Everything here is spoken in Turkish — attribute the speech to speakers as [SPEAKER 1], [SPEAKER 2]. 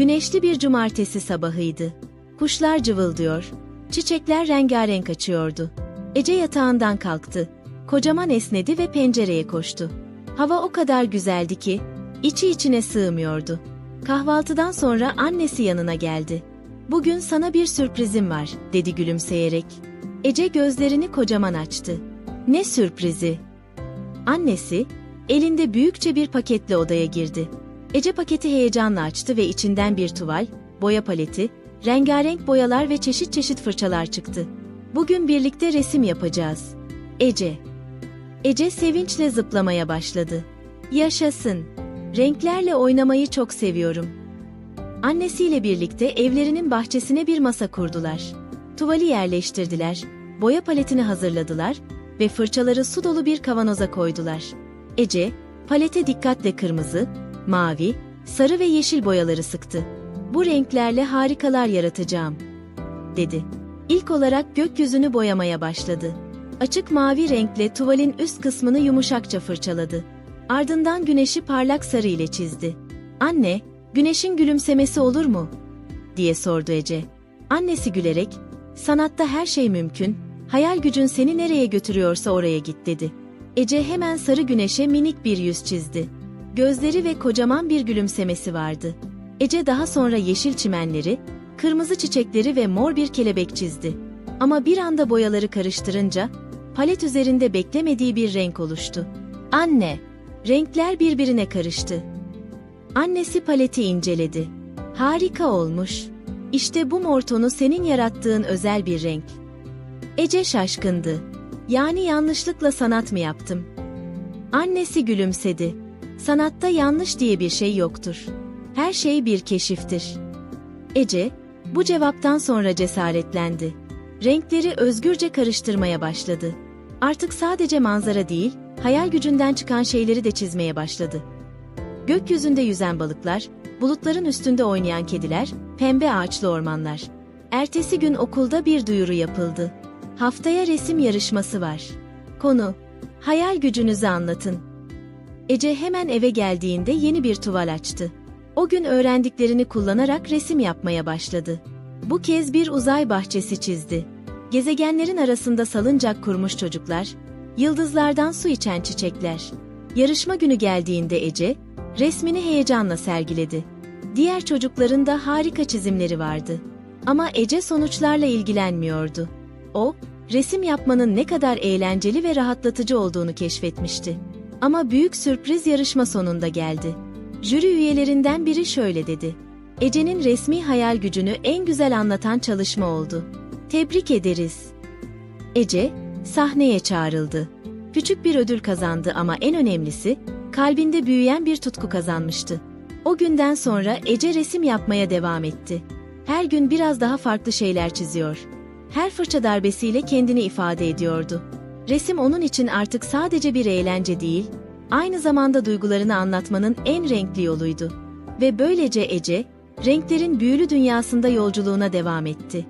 [SPEAKER 1] Güneşli bir cumartesi sabahıydı. Kuşlar cıvıldıyor, çiçekler rengarenk açıyordu. Ece yatağından kalktı. Kocaman esnedi ve pencereye koştu. Hava o kadar güzeldi ki, içi içine sığmıyordu. Kahvaltıdan sonra annesi yanına geldi. Bugün sana bir sürprizim var, dedi gülümseyerek. Ece gözlerini kocaman açtı. Ne sürprizi? Annesi, elinde büyükçe bir paketle odaya girdi. Ece paketi heyecanla açtı ve içinden bir tuval, boya paleti, rengarenk boyalar ve çeşit çeşit fırçalar çıktı. Bugün birlikte resim yapacağız. Ece. Ece sevinçle zıplamaya başladı. Yaşasın. Renklerle oynamayı çok seviyorum. Annesiyle birlikte evlerinin bahçesine bir masa kurdular. Tuvali yerleştirdiler, boya paletini hazırladılar ve fırçaları su dolu bir kavanoza koydular. Ece, palete dikkatle kırmızı, mavi, sarı ve yeşil boyaları sıktı. Bu renklerle harikalar yaratacağım, dedi. İlk olarak gökyüzünü boyamaya başladı. Açık mavi renkle tuvalin üst kısmını yumuşakça fırçaladı. Ardından güneşi parlak sarı ile çizdi. Anne, güneşin gülümsemesi olur mu? diye sordu Ece. Annesi gülerek, sanatta her şey mümkün, hayal gücün seni nereye götürüyorsa oraya git dedi. Ece hemen sarı güneşe minik bir yüz çizdi. Gözleri ve kocaman bir gülümsemesi vardı. Ece daha sonra yeşil çimenleri, kırmızı çiçekleri ve mor bir kelebek çizdi. Ama bir anda boyaları karıştırınca, palet üzerinde beklemediği bir renk oluştu. Anne, renkler birbirine karıştı. Annesi paleti inceledi. Harika olmuş. İşte bu mor tonu senin yarattığın özel bir renk. Ece şaşkındı. Yani yanlışlıkla sanat mı yaptım? Annesi gülümsedi. Sanatta yanlış diye bir şey yoktur. Her şey bir keşiftir. Ece, bu cevaptan sonra cesaretlendi. Renkleri özgürce karıştırmaya başladı. Artık sadece manzara değil, hayal gücünden çıkan şeyleri de çizmeye başladı. Gökyüzünde yüzen balıklar, bulutların üstünde oynayan kediler, pembe ağaçlı ormanlar. Ertesi gün okulda bir duyuru yapıldı. Haftaya resim yarışması var. Konu, hayal gücünüzü anlatın. Ece hemen eve geldiğinde yeni bir tuval açtı. O gün öğrendiklerini kullanarak resim yapmaya başladı. Bu kez bir uzay bahçesi çizdi. Gezegenlerin arasında salıncak kurmuş çocuklar, yıldızlardan su içen çiçekler. Yarışma günü geldiğinde Ece, resmini heyecanla sergiledi. Diğer çocukların da harika çizimleri vardı. Ama Ece sonuçlarla ilgilenmiyordu. O, resim yapmanın ne kadar eğlenceli ve rahatlatıcı olduğunu keşfetmişti. Ama büyük sürpriz yarışma sonunda geldi. Jüri üyelerinden biri şöyle dedi. Ece'nin resmi hayal gücünü en güzel anlatan çalışma oldu. Tebrik ederiz. Ece, sahneye çağrıldı. Küçük bir ödül kazandı ama en önemlisi, kalbinde büyüyen bir tutku kazanmıştı. O günden sonra Ece resim yapmaya devam etti. Her gün biraz daha farklı şeyler çiziyor. Her fırça darbesiyle kendini ifade ediyordu. Resim onun için artık sadece bir eğlence değil, aynı zamanda duygularını anlatmanın en renkli yoluydu. Ve böylece Ece, renklerin büyülü dünyasında yolculuğuna devam etti.